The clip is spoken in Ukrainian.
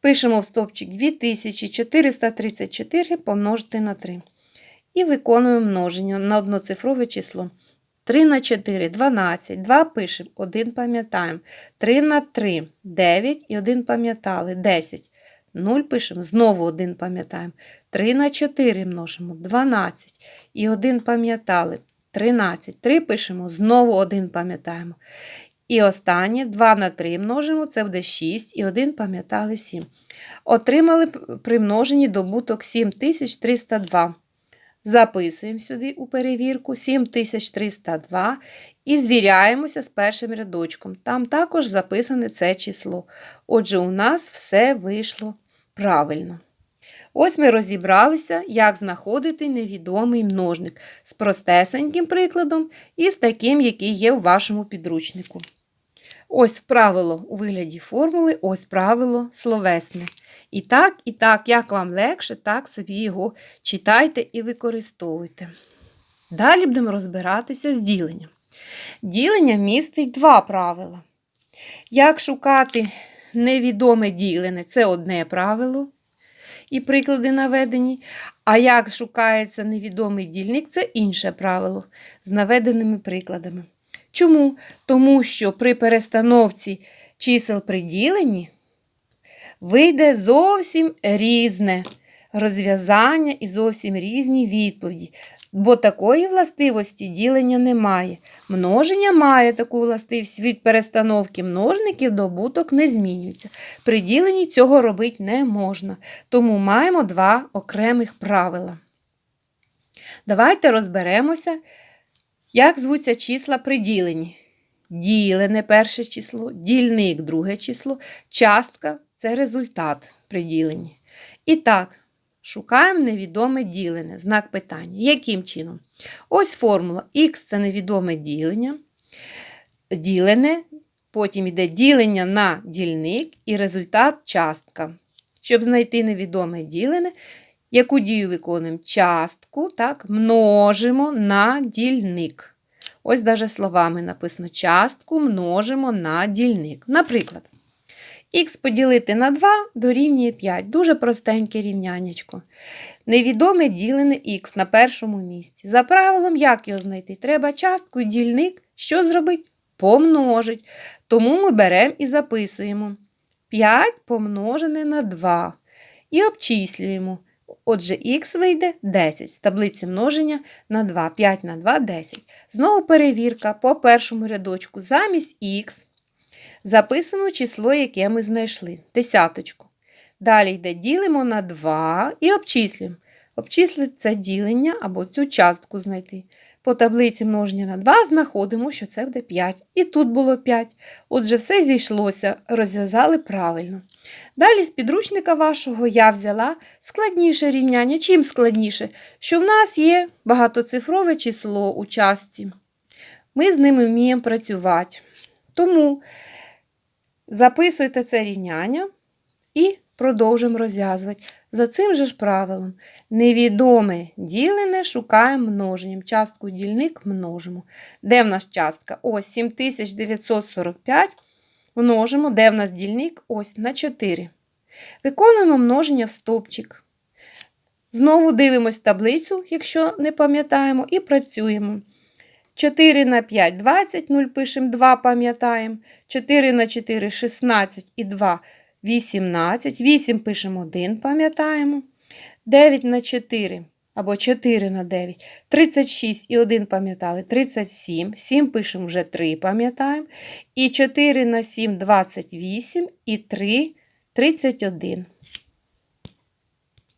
Пишемо в стовпчик 2434 помножити на 3. І виконуємо множення на одноцифрове число. 3 на 4 12. 2 пишемо, 1 пам'ятаємо. 3 на 3 9 і 1 пам'ятали 10. 0 пишемо, знову 1 пам'ятаємо. 3 на 4 множимо 12 і 1 пам'ятали 13. 3 пишемо, знову 1 пам'ятаємо. І останнє 2 на 3 множимо, це буде 6 і 1 пам'ятали 7. Отримали при множенні добуток 7302. Записуємо сюди у перевірку 7302 і звіряємося з першим рядочком. Там також записане це число. Отже, у нас все вийшло правильно. Ось ми розібралися, як знаходити невідомий множник з простесеньким прикладом і з таким, який є у вашому підручнику. Ось правило у вигляді формули, ось правило словесне. І так, і так, як вам легше, так собі його читайте і використовуйте. Далі будемо розбиратися з діленням. Ділення містить два правила. Як шукати невідоме ділене це одне правило, і приклади наведені. А як шукається невідомий дільник це інше правило з наведеними прикладами. Чому? Тому що при перестановці чисел при діленні вийде зовсім різне розв'язання і зовсім різні відповіді. Бо такої властивості ділення немає. Множення має таку властивість від перестановки множників добуток не змінюється. При діленні цього робити не можна. Тому маємо два окремих правила. Давайте розберемося, як звуться числа при діленні. Ділене перше число, дільник друге число, частка це результат при діленні. І так, шукаємо невідоме ділене, знак питання. Яким чином? Ось формула х це невідоме ділення. Ділене, потім йде ділення на дільник і результат частка. Щоб знайти невідоме ділене, яку дію виконуємо? Частку так, множимо на дільник. Ось даже словами написано: частку множимо на дільник. Наприклад, х поділити на 2 дорівнює 5. Дуже простеньке рівнянечко. Невідоме ділене х на першому місці. За правилом, як його знайти? Треба частку дільник. Що зробить? Помножить. Тому ми беремо і записуємо 5 помножене на 2. І обчислюємо. Отже, х вийде 10 з таблиці множення на 2. 5 на 2 10. Знову перевірка по першому рядочку. Замість х записуємо число, яке ми знайшли. Десяточку. Далі йде ділимо на 2 і обчислюємо. Обчислити це ділення або цю частку знайти. По таблиці множення на 2 знаходимо, що це буде 5. І тут було 5. Отже, все зійшлося, розв'язали правильно. Далі з підручника вашого я взяла складніше рівняння. Чим складніше? Що в нас є багатоцифрове число у частці. Ми з ними вміємо працювати. Тому записуйте це рівняння і продовжуємо розв'язувати. За цим же ж правилом. Невідоме ділене шукаємо множенням. Частку дільник множимо. Де в нас частка? Ось 7945 множимо, де в нас дільник? Ось на 4. Виконуємо множення в стопчик. Знову дивимось таблицю, якщо не пам'ятаємо, і працюємо. 4 на 5 20, 0 пишемо 2, пам'ятаємо. 4 на 4 16 і 2 18. 8 пишемо 1, пам'ятаємо. 9 на 4 або 4 на 9, 36 і 1 пам'ятали, 37, 7 пишемо вже 3, пам'ятаємо. І 4 на 7 28 і 3 31.